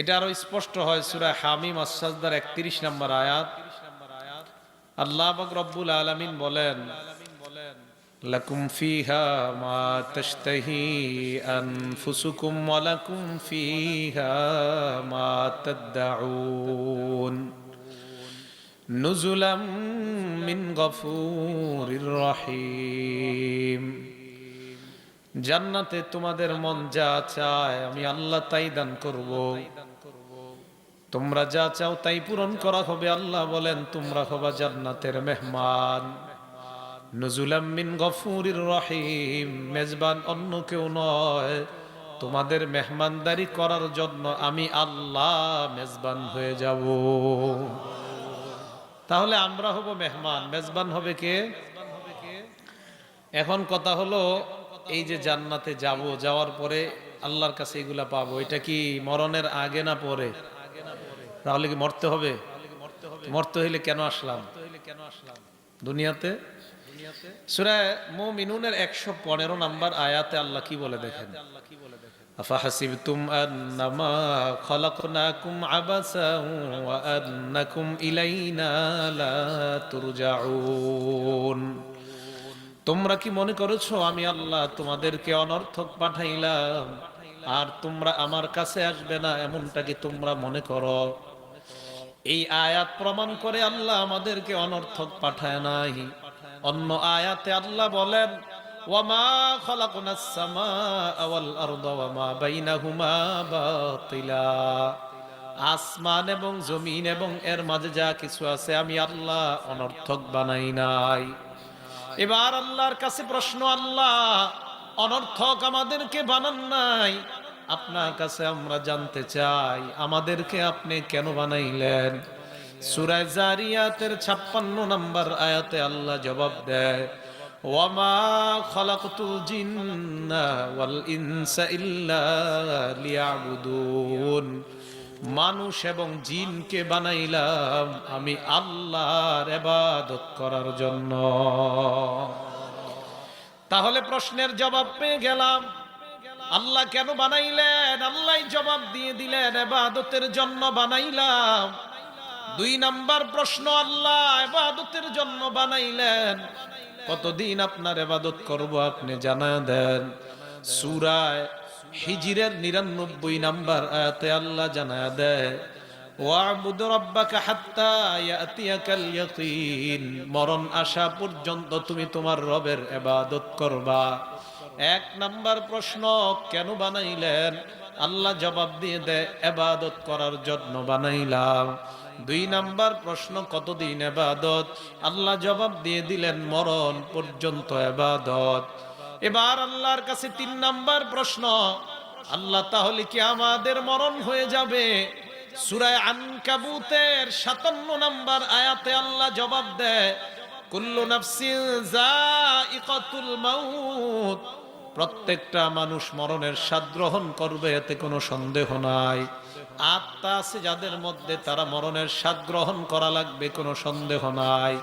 এটা আরও স্পষ্ট হয় সুরা হামিম আসাজদার একত্রিশ নম্বর আয়াত। আল্লাহ রব্বুল আলামিন বলেন, লাকুম ফিহা মা তাশতাহি আনফুসুকুম ওয়া লাকুম ফিহা মা তাদউন নুজুলাম মিন গফুরির রহিম। জান্নাতে তোমাদের মন যা চায়, আমি আল্লাহ তাই দান করব। তোমরা যা চাও তাই পূরণ করা হবে, আল্লাহ বলেন, তোমরা হবা জান্নাতের মেহমান। নজুলাম মিন গফুরির রহিম, মেজবান অন্য কেউ নয়। তোমাদের মেহমানদারি করার জন্য আমি আল্লাহ মেজবান হয়ে যাব। তাহলে আমরা হব মেহমান, মেজবান হবে কে? এখন কথা হলো এই যে জান্নাতে যাব যাওয়ার পরে আল্লাহর কাছে এগুলা পাবো এটা কি মরণের আগে না পরে তাহলে কি মরতে হবে মরতে হইলে কেন আসলাম দুনিয়াতে সুরায় মুমিনুনের একশো পনেরো নাম্বার আয়াতে আল্লাহ কি বলে দেখেন أفحسبتم أنما خلقناكم عبثا وأنكم إلينا لا ترجعون তোমরা কি মনে করেছ, আমি আল্লাহ তোমাদেরকে অনর্থক পাঠাইলাম, আর তোমরা আমার কাছে আসবে না, এমনটা কি তোমরা মনে করো? এই আয়াত প্রমাণ করে আল্লাহ আমাদেরকে অনর্থক পাঠায় নাই। অন্য আয়াতে আল্লাহ বলেন, ওয়ামা খলাকুনাস সামাআ ওয়াল আরদা ওয়ামা বাইনাহুমা বাতিলা। আসমান এবং জমিন এবং এর মাঝে যা কিছু আছে, আমি আল্লাহ অনর্থক বানাই নাই। এবার আল্লাহর কাছে প্রশ্ন, আল্লাহ, অনর্থক আমাদেরকে বানান নাই। আপনার কাছে আমরা জানতে চাই, আমাদেরকে আপনি কেন বানাইলেন? সুরায় জারিয়াতের ছাপ্পান্ন নম্বর আয়াতে আল্লাহ জবাব দেয়, ওয়ামা খলাকতুল জিন্না ওয়াল ইল্লা লিয়াবুদুন। মানুষ এবং জিনকে বানাইলাম আমি আল্লাহর এবাদত করার জন্য। তাহলে প্রশ্নের জবাব পেয়ে গেলাম। আল্লাহ কেন বানাইলেন? আল্লাহ জবাব দিয়ে দিলেন এবাদতের জন্য বানাইলাম। দুই নাম্বার প্রশ্ন, আল্লাহ এবাদতের জন্য বানাইলেন। কতদিন আপনার এবাদত করব আপনি জানা দেন? সুরায় হিজিরের নিরানব্বই নাম্বার আয়াতে আল্লাহ জানা দেয় মরণ আসা পর্যন্ত তুমি তোমার রবের ইবাদত করবা। এক নাম্বার প্রশ্ন, কেন বানাইলেন? আল্লাহ জবাব দিয়ে দেয় এবাদত করার জন্য বানাইলাম। দুই নাম্বার প্রশ্ন, কতদিন এবাদত আল্লাহ জবাব দিয়ে দিলেন, মরণ পর্যন্ত এবাদত এবার আল্লাহর কাছে তিন নাম্বার প্রশ্ন, আল্লাহ তাহলে কি আমাদের মরণ হয়ে যাবে? সুরায় আনকাবুতের সাতান্ন নাম্বার আয়াতে আল্লাহ জবাব দেয়, কুল্লু নাফসিন যায়িকাতুল মাউত। প্রত্যেকটা মানুষ মরণের স্বাদ গ্রহণ করবে, এতে কোনো সন্দেহ নাই। আত্মা আছে যাদের মধ্যে তারা মরণের স্বাদ গ্রহণ করা লাগবে, কোনো সন্দেহ নাই।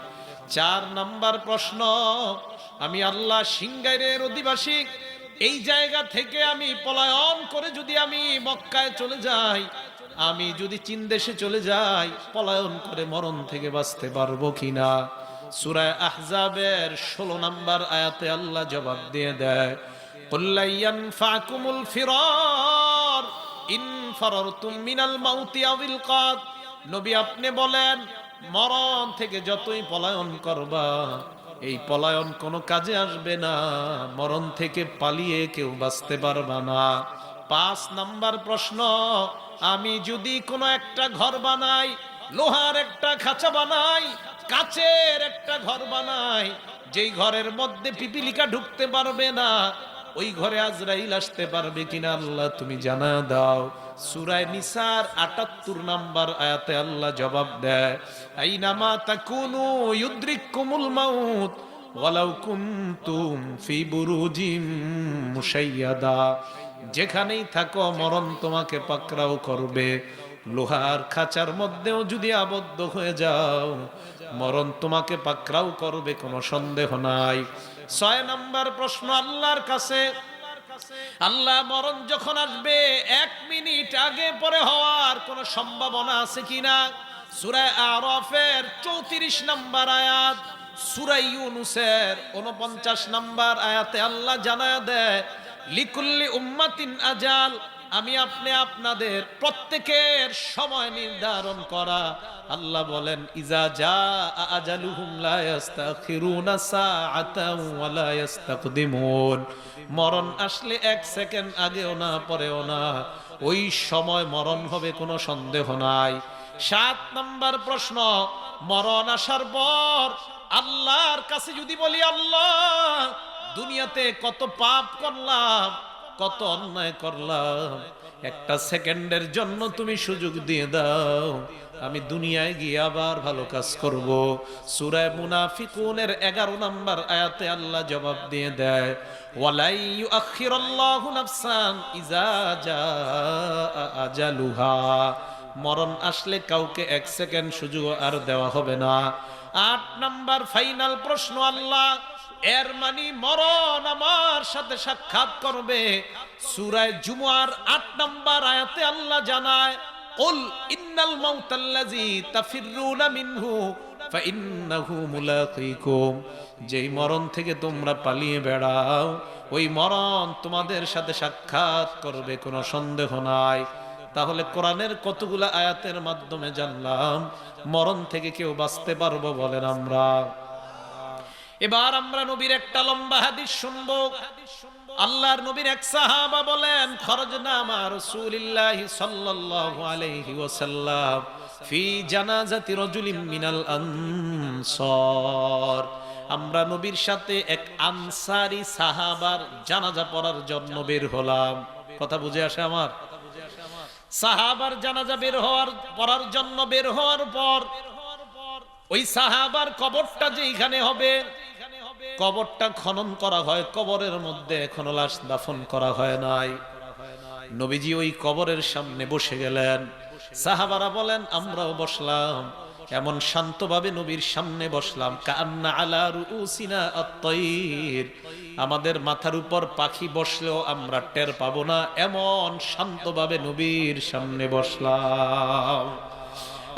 চার নাম্বার প্রশ্ন আমি আল্লাহ সিংগাইরের অধিবাসী। এই জায়গা থেকে আমি পলায়ন করে যদি আমি মক্কায় চলে যাই, আমি যদি চীন দেশে চলে যাই, পলায়ন করে মরণ থেকে বাঁচতে পারব কিনা? সুরায় আহজাবের ষোলো নাম্বার আয়াতে আল্লাহ জবাব দিয়ে দেয় কুল্লাইয়ান ফাকুমুল ফিরার, ইন ফারারতুম মিনাল মাউতি আবিল নবী আপনি বলেন, মরণ থেকে যতই পলায়ন করবা এই পলায়ন কোনো কাজে আসবে না। মরণ থেকে পালিয়ে কেউ বাঁচতে পারবে না। পাঁচ নাম্বার প্রশ্ন, আমি যদি কোনো একটা ঘর বানাই, লোহার একটা খাঁচা বানাই, কাচের একটা ঘর বানাই, যেই ঘরের মধ্যে পিপিলিকা ঢুকতে পারবে না, ওই ঘরে আজরাইল আসতে পারবে কিনা আল্লাহ তুমি জানা দাও। সুরায় নিসার আটাত্তর নাম্বার আয়াতে আল্লাহ জবাব দেয়, আইনামা তাকুনু ইউদ্রিকুমুল মাউত, ওয়ালাউ কুনতুম ফি বুরুজিম মুশাইয়াদা। যেখানেই থাকো, মরণ তোমাকে পাকড়াও করবে। লোহার খাঁচার মধ্যেও যদি আবদ্ধ হয়ে যাও, মরণ তোমাকে পাকড়াও করবে, কোনো সন্দেহ নাই। ছয় নম্বর প্রশ্ন আল্লাহর কাছে আল্লাহ মরণ যখন আসবে, এক মিনিট আগে পরে হওয়ার কোনো সম্ভাবনা আছে কিনা? সুরায় আরফের চৌত্রিশ নাম্বার আয়াত সুরাই ইউনুসের উনপঞ্চাশ নম্বর আয়াতে আল্লাহ জানায় দেয়, লিকুল্লি উম্মাতিন আজাল আমি আপনি আপনাদের প্রত্যেকের সময় নির্ধারণ করা। আল্লাহ বলেন, ইজা যা আজালুহুম লা ইস্তাখিরুনা সাআতাও ওয়া লা ইস্তাকদিমুন মরণ আসলে এক সেকেন্ড আগেও না, পরেও না। ওই সময় মরণ হবে কোনো সন্দেহ নাই। সাত নম্বর প্রশ্ন, মরণ আসার পর আল্লাহর কাছে যদি বলি, আল্লাহ, দুনিয়াতে কত পাপ করলাম কত অন্যায় করলাম। একটা সেকেন্ডের জন্য তুমি সুযোগ দিয়ে দাও। আমি দুনিয়ায় গিয়ে আবার ভালো কাজ করব। সুরায় মুনাফিকুনের এগারো নম্বর আয়াতে আল্লাহ জবাব দিয়ে দেয় মরণ আসলে কাউকে এক সেকেন্ড সুযোগ আর দেওয়া হবে না। আট নাম্বার ফাইনাল প্রশ্ন আল্লাহ এর মানে মরণ আমার সাথে সাক্ষাৎ করবে সুরায় জুমার আট নাম্বার আয়াতে আল্লাহ জানায় قل إن الموت الذي تفرون منه فإنه ملاقيكم যেই মরণ থেকে তোমরা পালিয়ে বেড়াও ওই মরণ তোমাদের সাথে সাক্ষাৎ করবে কোনো সন্দেহ নাই তাহলে কোরআনের কতগুলা আয়াতের মাধ্যমে জানলাম মরণ থেকে কেউ বাঁচতে পারবো বলেন আমরা এবার আমরা নবীর একটা লম্বা হাদিস শুনব। আল্লাহর নবীর এক সাহাবা বলেন খরজনা মা রাসূলিল্লাহি সাল্লাল্লাহু আলাইহি ওয়াসাল্লাম ফি জানাজাতি রাজুলিন মিনাল আনসার। আমরা নবীর সাথে এক আনসারি সাহাবার জানাজা পড়ার জন্য বের হলাম। কথা বুঝে আসে আমার? সাহাবার জানাজা বের হওয়ার, পড়ার জন্য বের হওয়ার পর ওই সাহাবার কবরটা যেখানে হবে কবরটা খনন করা হয়, কবরের মধ্যে এখনও লাশ দাফন করা হয় নাই। নবীজি ওই কবরের সামনে বসে গেলেন। সাহাবারা বলেন, আমরাও বসলাম। এমন শান্তভাবে নবীর সামনে বসলাম। কান্না আমাদের মাথার উপর পাখি বসলেও আমরা টের পাবো না। এমন শান্তভাবে নবীর সামনে বসলাম।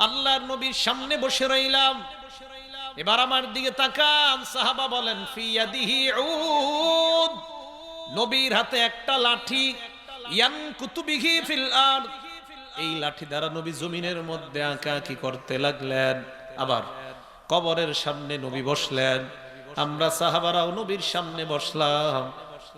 আল্লাহর নবীর সামনে বসে রইলাম। এবার আমার দিকে তাকান, সাহাবা বলেন ফিয়াদিহি উদ। নবীর হাতে একটা লাঠি, ইয়ান কুতুবিহি ফিল আরদ। এই লাঠি দ্বারা নবী জমিনের মধ্যে আঁকা আঁকি করতে লাগলেন। আবার কবরের সামনে নবী বসলেন। আমরা সাহাবারাও নবীর সামনে বসলাম।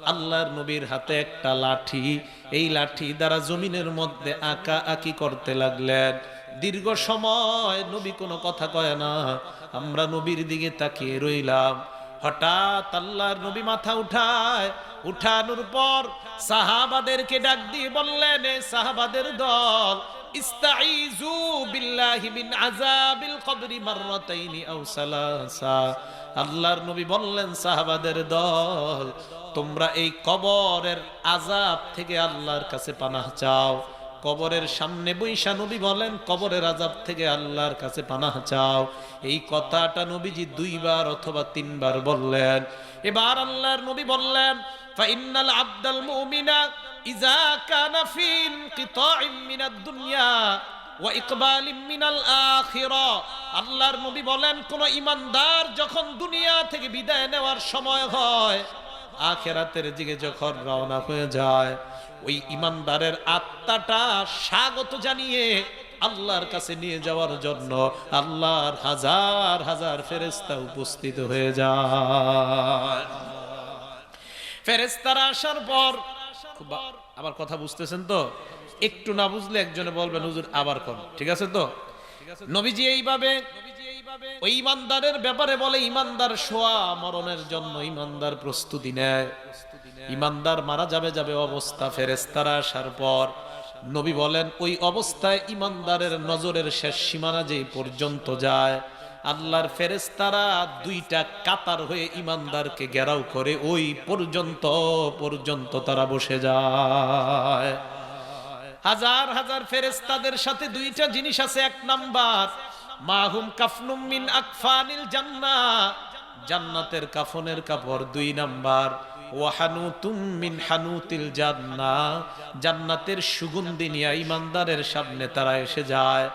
আল্লাহর নবীর হাতে একটা লাঠি, এই লাঠি দ্বারা জমিনের মধ্যে আঁকা আঁকি করতে লাগলেন। দীর্ঘ সময় নবী কোনো কথা কয় না। আমরা নবীর দিকে তাকিয়ে রইলাম। হঠাৎ আল্লাহর নবী মাথা উঠায়। উঠানোর পর সাহাবাদেরকে ডাক দিয়ে বললেন, "এ সাহাবাদের দল ইস্তাইজু বিল্লাহি মিন আযাবিল কবরি মাররাতাইনি আও সালাসা। আল্লাহর নবী বললেন, সাহাবাদের দল, তোমরা এই কবরের আযাব থেকে আল্লাহর কাছে পানাহ চাও। কবরের সামনে বৈশা নবী বলেন, কবরের আজাব থেকে আল্লাহর কাছে পানাহ চাও। এই কথাটা নবীজি দুইবার অথবা তিনবার বললেন। এবার আল্লাহর নবী বললেন ফাইনাল আব্দাল মুমিনা ইজা কানা ফি ইনকিতাইম মিনাদ দুনিয়া ওয়া ইকবালিম মিনাল আখিরা। আল্লাহর নবী বলেন, কোন ইমানদার যখন দুনিয়া থেকে বিদায় নেওয়ার সময় হয়, আখেরাতের দিকে যখন রওনা হয়ে যায় ওই ইমানদারের আত্মাটা স্বাগত জানিয়ে আল্লাহর কাছে নিয়ে যাওয়ার জন্য আল্লাহর হাজার হাজার ফেরেস্তা উপস্থিত হয়ে যায়। ফেরেস্তারা আসার পর আমার কথা বুঝতেছেন তো? একটু না বুঝলে একজনে বলবেন, হুজুর আবার কোন? ঠিক আছে তো? নবীজি এইভাবে ওই ইমানদারের ব্যাপারে বলে, ইমানদার শোয়া মরণের জন্য ইমানদার প্রস্তুতি নেয়। ইমানদার মারা যাবে যাবে অবস্থা ফেরেস্তারা আসার পর নবী বলেন, ওই অবস্থায় ইমানদারের নজরের শেষ সীমানা যেই পর্যন্ত যায়, আল্লাহর ফেরেস্তারা দুইটা কাতার হয়ে ইমানদারকে ঘেরাও করে ওই পর্যন্ত পর্যন্ত তারা বসে যায়। হাজার হাজার ফেরেস্তাদের সাথে দুইটা জিনিস আছে, এক নাম্বার, মাহুম কাফনুম মিন আকফানিল জান্নাহ জান্নাতের কাফনের কাপড়। দুই নাম্বার জান্নাতের সুগন্ধি নিয়ে ইমানদারের সামনে তারা এসে যায়।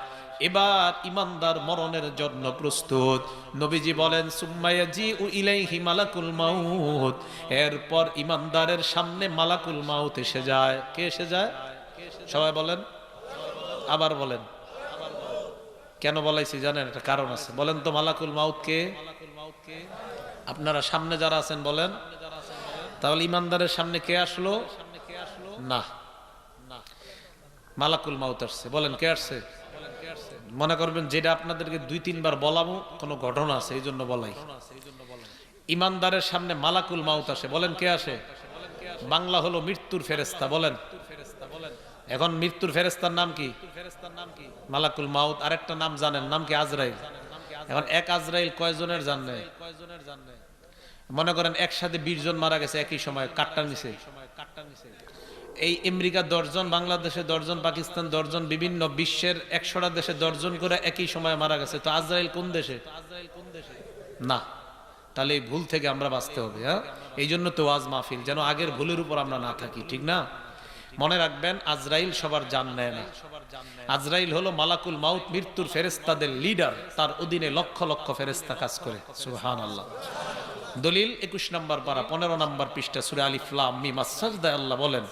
এবার ইমানদার মরণের জন্য প্রস্তুত। নবীজি বলেন সুম্মায়াজি উ ইলাইহি মালাকুল মাউত। এরপর ইমানদারের সামনে মালাকুল মাউত এসে যায়। কে এসে যায়? সবাই বলেন? আবার বলেন। কেন বলাইছি জানেন? একটা কারণ আছে। বলেন তো, মালাকুল মাউত কে? আপনারা সামনে যারা আছেন, বলেন। তাহলে ইমানদারের সামনে কে আসলো? না। মালাকুল মাউত আসছে। বলেন, কে আসছে? মনে করবেন, যেটা আপনাদেরকে দুই, তিনবার বলাবো, কোনো ঘটনা আছে, এই জন্য বলাই। ইমানদারের সামনে মালাকুল মাউত আসে। বলেন, কে আসে? বাংলা হলো মৃত্যুর ফেরেস্তা বলেন। এখন মৃত্যুর ফেরেস্তার নাম কি? মালাকুল মাউত, আরেকটা নাম জানেন, নাম কি আজরাইল? এখন এক আজরাইল কয়জনের জানে মনে করেন একসাথে বিশ জন মারা গেছে একই সময় কাটটা নিছে এই আমেরিকা দশজন, বাংলাদেশে দশজন, পাকিস্তান দশজন, বিভিন্ন বিশ্বের একশোটা দেশে দশজন করে একই সময় মারা গেছে। তো আজরাইল কোন দেশে? না। তাহলে এই ভুল থেকে আমরা বাঁচতে হবে হ্যাঁ? এই জন্য তো ওয়াজ মাহফিল, যেন আগের ভুলের উপর আমরা না থাকি, ঠিক না? মনে রাখবেন, আজরাইল সবার জান নেয় না। আজরাইল হলো মালাকুল মাউত, মৃত্যুর ফেরেস্তাদের লিডার তার অধীনে লক্ষ লক্ষ ফেরেস্তা কাজ করে। সুহান আল্লাহ দলিল একুশ নম্বর পারা, পনেরো নম্বর পৃষ্ঠা, সুরে আলিফলা মিমা সাজদা আল্লাহ বলেন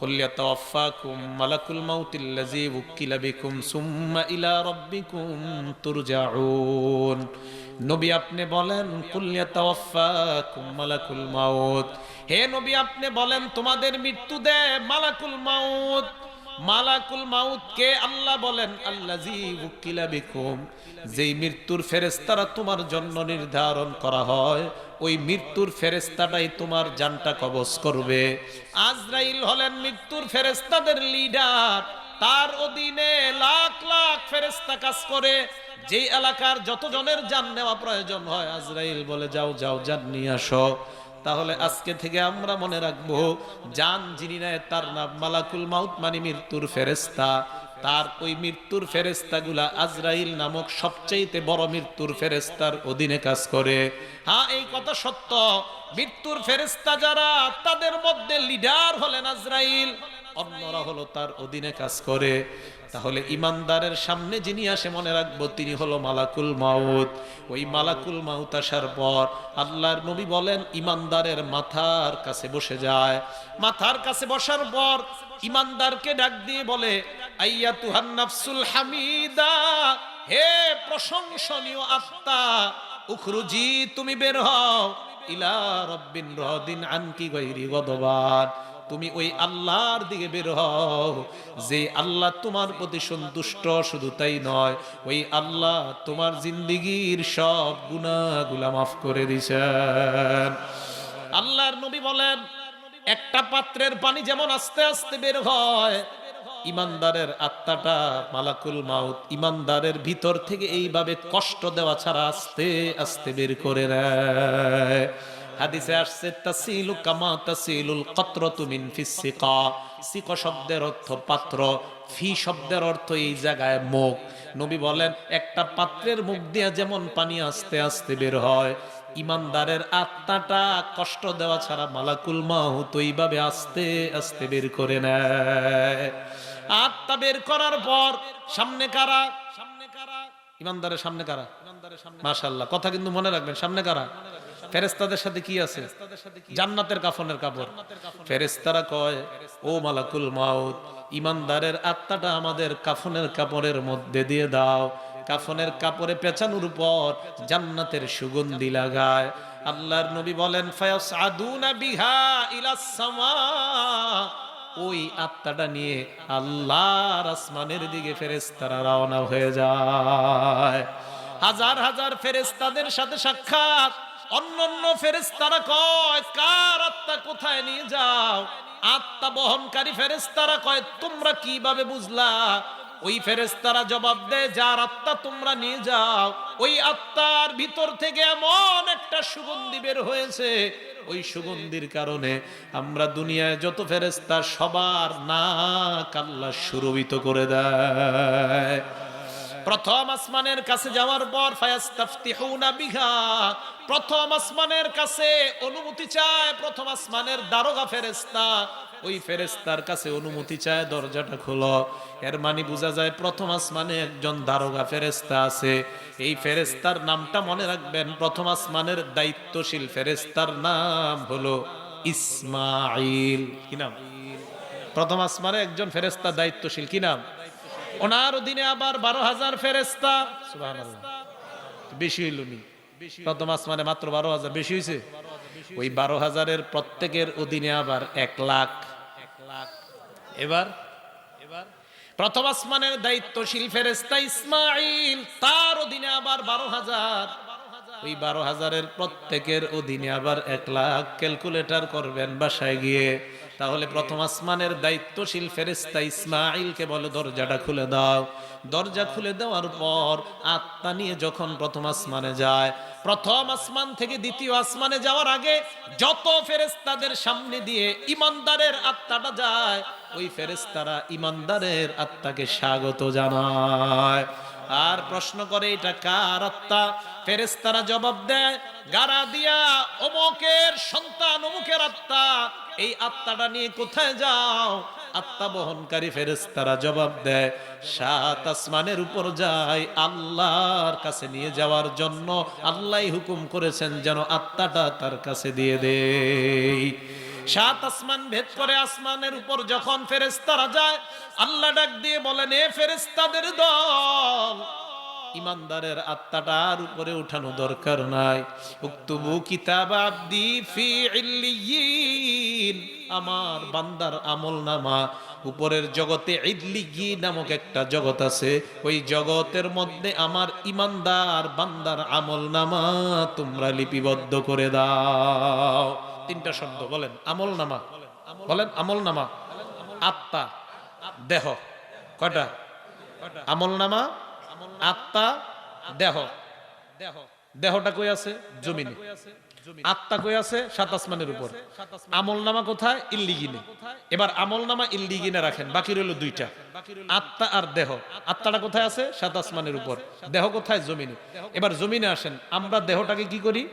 কুলিয়াতাওয়াফাকুম মালাকুল মাউতিল্লাযী উকিলা বিকুম সুম্মা ইলা রাব্বিকুম তুরজাউন নবী আপনি বলেন কুলিয়াতাওয়াফাকুম মালাকুল মাউত হে নবী, আপনি বলেন, তোমাদের মৃত্যু দে মালাকুল মাউত মালাকুল মাউত কে? আল্লাহ বলেন আল্লাহ যেই মৃত্যুর ফেরেস্তারা তোমার জন্য নির্ধারণ করা হয়। ওই মৃত্যুর ফেরেস্তাটাই তোমার জানটা কবজ করবে। আজরাইল হলেন মৃত্যুর ফেরেস্তাদের লিডার তার অধীনে লাখ লাখ ফেরেস্তা কাজ করে। যেই এলাকার যতজনের জান নেওয়া প্রয়োজন হয়, আজরাইল বলে, যাও যাও জান নিয়ে আসো। তাহলে আজকে থেকে আমরা মনে রাখব জান যিনি নেয় তার নাম মালাকুল মাউত মানে মৃত্যুর ফেরেস্তা তার ওই মৃত্যুর ফেরেস্তা গুলা আজরাইল নামক সবচেয়েতে বড় মৃত্যুর ফেরেস্তার অধীনে কাজ করে। হ্যাঁ এই কথা সত্য। মৃত্যুর ফেরেস্তা যারা, তাদের মধ্যে লিডার হলেন আজরাইল। অন্যরা হলো তার অধীনে কাজ করে। তাহলে ইমানদারের সামনে যিনি আসে মনে রাখব, তিনি হলো মালাকুল মাউত। ওই মালাকুল মাউত আসার পর আল্লাহর নবী বলেন, ইমানদারের মাথার কাছে বসে যায়। মাথার কাছে বসার পর ইমানদারকে ডাক দিয়ে বলে আইয়া তুহান নাফসুল হামিদা, হে প্রশংসনীয় আত্মা, উখরুজি তুমি বের হও। ইলা রব্বিন রদিন আনকি গৈরি গদবান। তুমি ওই আল্লাহর দিকে বের হও। যে আল্লাহ তোমার প্রতি সন্তুষ্ট, শুধু তাই নয়, ওই আল্লাহ তোমার জিন্দিগির সব গুনাহগুলা মাফ করে দিছেন আল্লাহর নবী বলেন, একটা পাত্রের পানি যেমন আস্তে আস্তে বের হয়, ইমানদারের আত্মাটা মালাকুল মাউত, ইমানদারের ভিতর থেকে এইভাবে কষ্ট দেওয়া ছাড়া আস্তে আস্তে বের করে নেয় হাদিসে আসছে, তাসিলু কামা তাসিলুল কতরতু মিন ফিস সিকা। শব্দের অর্থ পাত্র, ফি শব্দের অর্থ এই জায়গায় মুখ। নবী বলেন, একটা পাত্রের মুখ দিয়ে যেমন পানি আস্তে আস্তে বের হয়, ইমানদারের আত্মাটা কষ্ট দেওয়া ছাড়া মালাকুল মাহুত এইভাবে আস্তে আস্তে বের করে নেয়। আত্মা বের করার পর সামনে কারা? সামনে কারা? ইমানদারের সামনে কারা? মাশাল্লাহ কথা কিন্তু মনে রাখবেন, সামনে কারা? ফেরেস্তাদের সাথে কি আছে? জান্নাতের কাফনের কাপড়। ফেরেস্তারা কয় ও মালাকুল মাউত ইমানদারের আত্মাটা আমাদের কাফনের কাপড়ের মধ্যে দিয়ে দাও। কাফনের কাপড়ে পেঁচানোর উপর জান্নাতের সুগন্ধি লাগায়। আল্লাহর নবী বলেন ফায়াস আদুনা বিহা ইলাস সামা। ওই আত্মাটা নিয়ে আল্লাহর আসমানের দিকে ফেরেস্তারা রওনা হয়ে যায়। হাজার হাজার ফেরেস্তাদের সাথে সাক্ষাৎ অন্যান্য ফেরেস্তারা কয়, কার আত্মা কোথায় নিয়ে যাও? আত্মা বহনকারী ফেরেস্তারা কয়, তোমরা কীভাবে বুঝলা? ওই ফেরেস্তারা জবাব দেয়, যার আত্মা তোমরা নিয়ে যাও। ওই আত্মার ভিতর থেকে এমন একটা সুগন্ধি বের হয়েছে। ওই সুগন্ধির কারণে আমরা দুনিয়ায় যত ফেরেস্তা সবার না কাল্লা সুরভিত করে দেয়। প্রথম আসমানের কাছে যাওয়ার পর ফায়াস্তাফতিহুনা বিহা। প্রথম আসমানের কাছে অনুমতি চায়, প্রথম আসমানের দারোগা ফেরেস্তা ওই ফেরেস্তার কাছে অনুমতি চায়, দরজাটা খোলো। এর মানে বোঝা যায় প্রথম আসমানে একজন দারোগা ফেরেস্তা আছে। এই ফেরেস্তার নামটা মনে রাখবেন, প্রথম আসমানের দায়িত্বশীল ফেরেস্তার নাম হলো ইসমাইল কি নাম? প্রথম আসমানে একজন ফেরেস্তা দায়িত্বশীল, কি নাম? ওনার অধীনে আবার বারো হাজার ফেরেস্তা বেশি হইল নি প্রথম আসমানে মাত্র বারো হাজার বেশি হয়েছে ওই বারো হাজারের প্রত্যেকের অধীনে আবার এক লাখ। এবার? এবার? প্রথম আসমানের দায়িত্বশীল ফেরেস্তা ইসমাইল তার অধীনে আবার বারো হাজার। ওই বারো হাজারের প্রত্যেকের অধীনে আবার এক লাখ। ক্যালকুলেটর করবেন বাসায় গিয়ে। তাহলে প্রথম আসমানের দায়িত্বশীল ফেরেস্তা ইসমাইলকে বলে, দরজাটা খুলে দাও। দরজা খুলে দেওয়ার পর আত্মা নিয়ে যখন প্রথম আসমানে যায়, প্রথম আসমান থেকে দ্বিতীয় আসমানে যাওয়ার আগে যত ফেরেস্তাদের সামনে দিয়ে ইমানদারের আত্মাটা যায়, ওই ফেরেস্তারা ইমানদারের আত্মাকে স্বাগত জানায়। আর প্রশ্ন করে, এটা কার আত্মা? ফেরেস্তারা জবাব দেয়, গারা দিয়া অমুকের সন্তান, অমুকের আত্মা। এই আত্মাটা নিয়ে কোথায় যাও? আত্মা বহনকারী ফেরেস্তারা জবাব দেয়, সাত আসমানের উপর যায় আল্লাহর কাছে নিয়ে যাওয়ার জন্য। আল্লাহ হুকুম করেছেন যেন আত্মাটা তার কাছে দিয়ে দেই। সাত আসমান ভেদ করে আসমানের উপর যখন ফেরেস্তারা যায়, আল্লাহ ডাক দিয়ে বলেন, এ ফেরেস্তাদের দল, ইমানদারের আত্মাটার উপরে উঠানো দরকার নাই। উক্তুবু কিতাব আব্দি ফি ইল্লিয়িন আমার বান্দার আমল নামা। উপরের জগতে ইল্লিগি নামক একটা জগৎ আছে। ওই জগতের মধ্যে আমার ইমানদার বান্দার আমল নামা তোমরা লিপিবদ্ধ করে দাও। তিনটা শব্দ, বলেন আমল নামা বলেন আমল নামা আত্মা, দেহ, কয়টা? আমল নামা আত্মা দেহ দেহ, দেহটা কই আছে? জমিনে। আত্মা কই আছে? সাত আসমানের উপর। আমল নামা কোথায়? ইল্লিগিনে। এবার আমল নামা ইল্লিগিনে রাখেন বাকি রইল দুইটা। আত্মা আর দেহ। আত্মাটা কোথায় আছে? সাত আসমানের উপর। দেহ কোথায়? জমিনে। এবার জমিনে আসেন। আমরা দেহটাকে কি করি?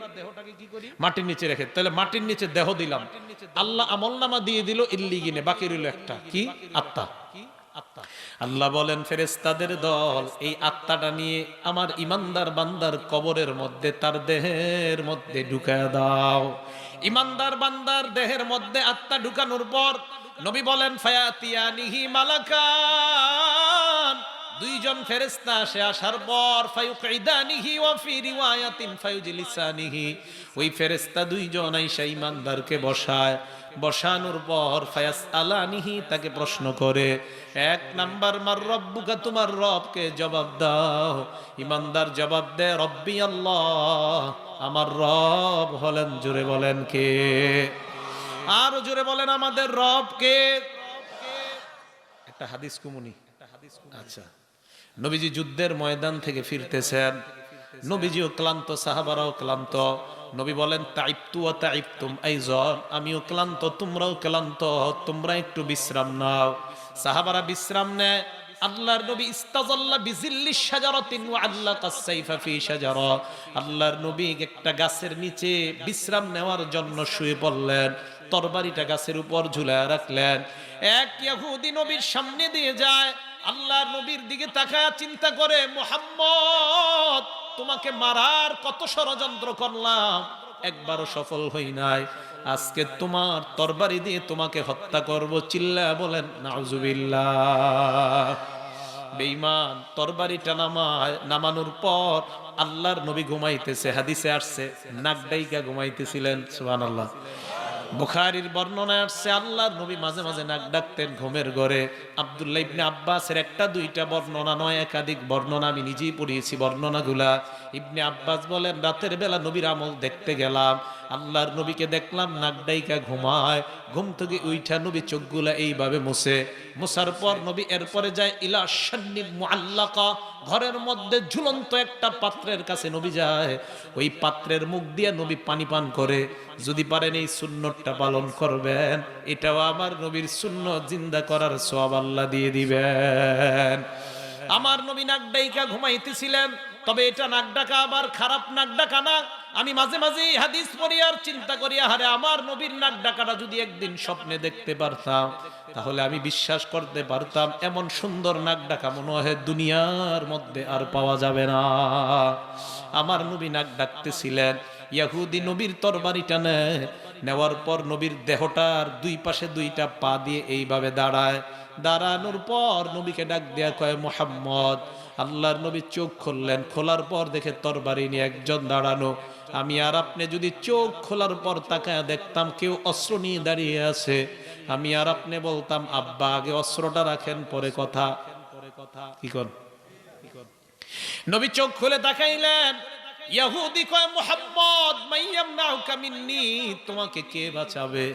মাটির নিচে রেখে। তাহলে মাটির নিচে দেহ দিলাম। আল্লাহ আমল নামা দিয়ে দিল ইল্লিগিনে। বাকি রইল একটা। কি? আত্মা। কি? আত্মা। আল্লাহ বলেন ফেরেস্তাদের দল, এই আত্মাটা নিয়ে আমার ইমানদার বান্দার কবরের মধ্যে, তার দেহের মধ্যে ঢুকা দাও। ইমানদার বান্দার দেহের মধ্যে আত্মা ঢুকানোর পর নবী বলেন, ফায়াতিয়ানিহি মালাকান। দুইজন ফেরেস্তা আসে আসার পর ফায়ুকাইদানিহি ওয়া ফি রিওয়ায়াতিন ফায়ুজলিসানিহি ওই ফেরেস্তা দুইজন আইসা ইমানদারকে বসায়। বসানোর পর ফায়াস আলানিহি তাকে প্রশ্ন করে এক নাম্বার মার রব্বুকা তোমার রবকে জবাব দাও। ইমানদার জবাব দে রব্বি আল্লাহ আমার রব হলেন জোরে বলেন কে? আরও জোরে বলেন আমাদের রব কে একটা হাদিস কুমুনি। আচ্ছা। নবীজি যুদ্ধের ময়দান থেকে ফিরতেছেন। নবীজিও ক্লান্ত, সাহাবারাও ক্লান্ত। নবী বলেন তাইপ্তু ও তাইপ্তুম আইজন আমিও ক্লান্ত, তোমরাও ক্লান্ত, তোমরা একটু বিশ্রাম নাও। সাহাবারা বিশ্রাম নেয়। আল্লাহর নবী, ইস্তাজাল্লা বিজিল্লি শাজারাতিন ওয়া আল্লাকা সাইফা ফি শাজারা। আল্লাহর নবী একটা গাছের নিচে বিশ্রাম নেওয়ার জন্য শুয়ে পড়লেন, তরবারিটা গাছের উপর ঝুলায় রাখলেন। এক ইহুদি নবীর সামনে দিয়ে যায় আল্লাহর নবীর দিকে তাকায় চিন্তা করে, মোহাম্মদ, তোমাকে মারার কত ষড়যন্ত্র করলাম, একবারও সফল হই নাই। আজকে তোমার তরবারি দিয়ে তোমাকে হত্যা করব। চিল্লা বলেন, নাউজুবিল্লাহ। বেঈমান, তরবারিটা নামায়, নামানোর পর আল্লাহর নবী ঘুমাইতেছে, হাদিসে আসছে, নাক ডাইকা ঘুমাইতেছিলেন, সুবহানাল্লাহ। বুখারীর বর্ণনা আসছে, আল্লাহর নবী মাঝে মাঝে নাক ডাকতেন ঘুমের ঘরে। আব্দুল্লাহ ইবনে আব্বাসের একটা দুইটা বর্ণনা, নয় একাধিক বর্ণনা, আমি নিজেই পড়িয়েছি বর্ণনাগুলা। ইবনে আব্বাস বলেন, রাতের বেলা নবীর আমল দেখতে গেলাম আল্লাহর নবীকে দেখলাম নাকডাইকা ঘুমায়, ঘুম থেকে উইঠা নবী চোখগুলা এইভাবে মুছে। মুছার পর নবী এরপরে যায় ইলা শান্নি মুআল্লাকা, ঘরের মধ্যে ঝুলন্ত একটা পাত্রের কাছে নবী যায়। ওই পাত্রের মুখ দিয়ে নবী পানি পান করে, যদি পারেন এই সুন্নতটা পালন করবেন, এটাও আমার নবীর সুন্ন জিন্দা করার সব আল্লাহ দিয়ে দিবেন। আমার নবী নাকডাইকা ঘুমাইতেছিলেন, তবে এটা নাক ডাকা আবার খারাপ, নাক ডাকা না। আমি মাঝে মাঝে হাদিস পড়ি আর চিন্তা করি আহারে আমার নবীর নাক ডাকাটা যদি একদিন স্বপ্নে দেখতে পারতাম, তাহলে আমি বিশ্বাস করতে পারতাম, এমন সুন্দর নাক ডাকা মনে হয় দুনিয়ার মধ্যে আর পাওয়া যাবে না। আমার নবী নাক ডাকতেছিলেন, ইয়াহুদি নবীর তরবারিটা নেয় নেওয়ার পর নবীর দেহটার দুই পাশে দুইটা পা দিয়ে এইভাবে দাঁড়ায়। দাঁড়ানোর পর নবীকে ডাক দেয়া কয়, মোহাম্মদ। আল্লাহর নবী চোখ খুললেন। খোলার পর দেখে তরবারি নিয়ে একজন দাঁড়ানো। আমি আর আপনি যদি চোখ খোলার পর তাকায় দেখতাম কেউ অস্ত্র নিয়ে দাঁড়িয়ে আছে, আমি আর আপনি বলতাম, আব্বা, আগে অস্ত্রটা রাখেন, পরে কথা। কি কর নবী চোখ খুলে তাকাইলেন। ইয়াহুদি কয়, মুহাম্মদ, মাইয়ামনাউকা মিন্নি, তোমাকে কে বাঁচাবে?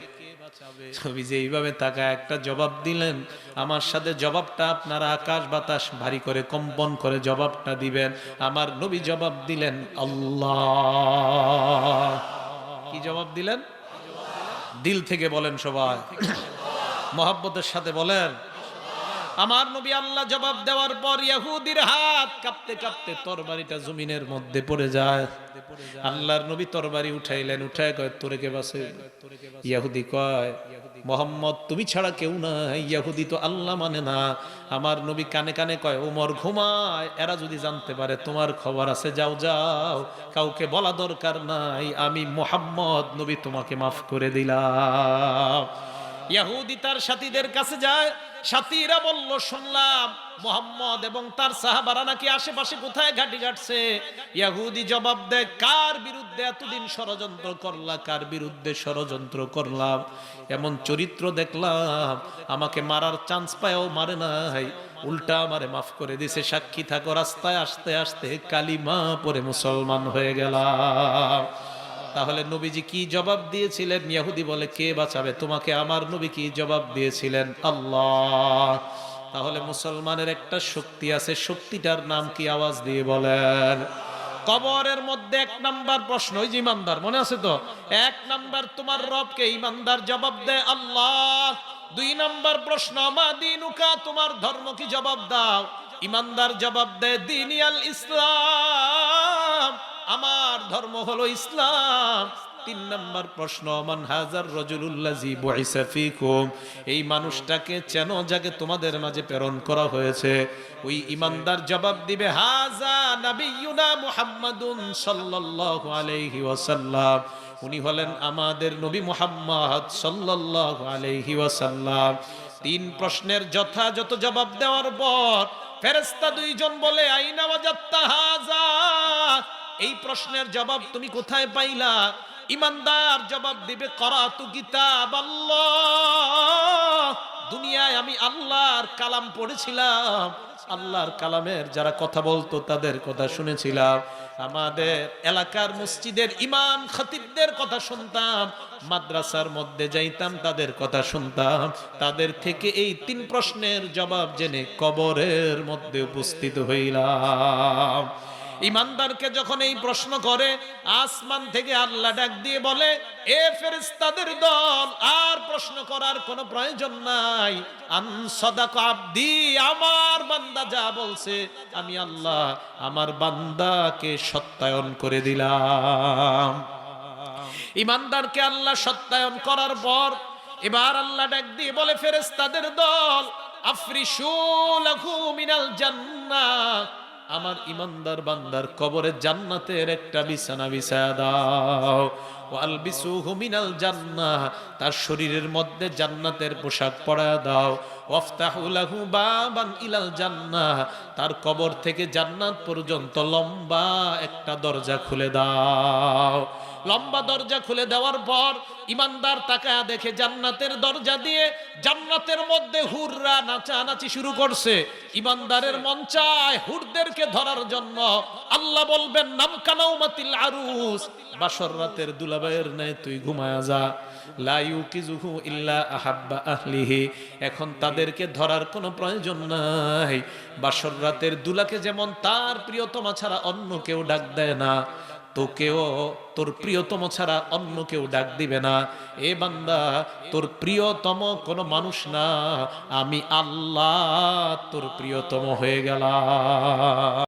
নবী যে এইভাবে তাকায়, একটা জবাব দিলেন, আমার সাথে জবাবটা আপনারা আকাশ বাতাস ভারী করে কম্পন করে জবাবটা দিবেন। আমার নবী জবাব দিলেন, আল্লাহ। কি জবাব দিলেন? দিল থেকে বলেন সবাই। মহাব্বতের সাথে বলেন আমার নবী আল্লাহ জবাব দেওয়ার পর ইয়াহুদির হাত কাঁপতে কাঁপতে তরবারিটা জমিনের মধ্যে পড়ে যায়। আল্লাহর নবী তরবারি উঠাইলেন, উঠায় কয়, তোরে কে বাসে? ইয়াহুদি কয়, মোহাম্মদ, তুমি ছাড়া কেউ না ইয়াহুদি তো আল্লাহ মানে না। আমার নবী কানে কানে কয়, ওমর, ঘুমায়। এরা যদি জানতে পারে তোমার খবর আছে, যাও যাও। কাউকে বলা দরকার নাই। আমি মোহাম্মদ, নবী তোমাকে মাফ করে দিলাম। ইয়াহুদি তার সাথীদের কাছে যায়, সাথীরা বলল, শুনলাম মোহাম্মদ এবং তার সাহাবারা নাকি আশেপাশে কোথায় ঘাটি ঘাটছে? ইয়াহুদি জবাব দেয়, কার বিরুদ্ধে এতদিন ষড়যন্ত্র করলা, কার বিরুদ্ধে ষড়যন্ত্র করলাম? এমন চরিত্র দেখলাম, আমাকে মারার চান্স পায়ও মারে নাই। উল্টা আমারে মাফ করে দিছে, সাক্ষী থাকো, রাস্তায় আসতে আসতে কালিমা পরে মুসলমান হয়ে গেলাম। তাহলে নবীজি কি জবাব দিয়েছিলেন? ইয়াহুদি বলে, কে বাঁচাবে? তোমাকে আমার নবী কি জবাব দিয়েছিলেন? আল্লাহ। তাহলে মুসলমানের একটা শক্তি আছে, শক্তিটার নাম কি আওয়াজ দিয়ে বলেন? কবরের মধ্যে এক নাম্বার প্রশ্ন, ওই যে ইমানদার, মনে আছে তো? এক নাম্বার, তোমার রবকে ইমানদার জবাব দেয় আল্লাহ। দুই নাম্বার প্রশ্ন, মা দিনুকা, তোমার ধর্ম কি জবাব দাও? ইমানদার জবাব দেয়, দিনিয়াল ইসলাম। আমার ধর্ম হলো ইসলাম। তিন নম্বর প্রশ্ন, মান হাজার রজুলুল্লাজি বুইসা ফিকুম? এই মানুষটাকে চেন যাকে তোমাদের মাঝে প্রেরণ করা হয়েছে। ওই ইমানদার জবাব দিবে, হাজা নাবিয়ুনা মুহাম্মাদুন সাল্লাল্লাহু আলাইহি ওয়াসাল্লাম। উনি হলেন আমাদের নবী মুহাম্মদ সাল্লাল্লাহু আলাইহি ওয়াসাল্লাম। তিন প্রশ্নের যথাযথ জবাব দেওয়ার পর ফেরেশতা দুইজন বলে, আইনা ওয়াজাত্তা হাজা? এই প্রশ্নের জবাব তুমি কোথায় পাইলা? ইমানদার জবাব দিবে, করাতু কিতাব আল্লাহ দুনিয়ায় আমি আল্লাহর কালাম পড়েছিলাম। আল্লাহর কালামের যারা কথা বলতো, তাদের কথা শুনেছিলাম। আমাদের এলাকার মসজিদের ইমাম খতিবদের কথা শুনতাম। মাদ্রাসার মধ্যে যাইতাম, তাদের কথা শুনতাম। তাদের থেকে এই তিন প্রশ্নের জবাব জেনে কবরের মধ্যে উপস্থিত হইলাম। ইমানদারকে যখন এই প্রশ্ন করে, আসমান থেকে আল্লাহ ডাক দিয়ে বলে, এ ফেরেশতাদের দল, আর প্রশ্ন করার কোনো প্রয়োজন নাই। আন আব্দি, আমার বান্দা যা বলছে, আমি আল্লাহ আমার বান্দাকে সত্যায়ন করে দিলাম। ইমানদারকে আল্লাহ সত্যায়ন করার পর, এবার আল্লাহ ডাক দিয়ে বলে, ফেরেশতাদের দল আফরিসুলাহু মিনাল জান্নাহ। আমার ইমানদার বান্দার কবরে জান্নাতের একটা বিছানা বিছায়া দাও। তার শরীরের মধ্যে জান্নাতের পোশাক পরা দাও। ইলাল জান্নাহ, তার কবর থেকে জান্নাত পর্যন্ত লম্বা একটা দরজা খুলে দাও। লম্বা দরজা খুলে দেওয়ার পর ইমানদার তাকায়া দেখে জান্নাতের দরজা দিয়ে জান্নাতের মধ্যে হুররা নাচানাচি শুরু করছে। ইমানদারের মন চায় হুরদেরকে ধরার জন্য। আল্লাহ বলবেন, নাম কানাউমাতিল আরুস। বাসর রাতের দুলাবাইয়ের নেয় তুই ঘুমায়া যা। লাইউ কিজুহু ইল্লা আহাব্বা আহলিহি। এখন তাদেরকে ধরার কোনো প্রয়োজন নাই। বাসর রাতের দুলাকে যেমন তার প্রিয়তমা ছাড়া অন্য কেউ ডাক দেয় না। তোকেও, তোর প্রিয়তম ছাড়া অন্য কেউ ডাক দিবে না। এ বান্দা, তোর প্রিয়তম কোনো মানুষ না। আমি আল্লাহ, তোর প্রিয়তম হয়ে গেলাম।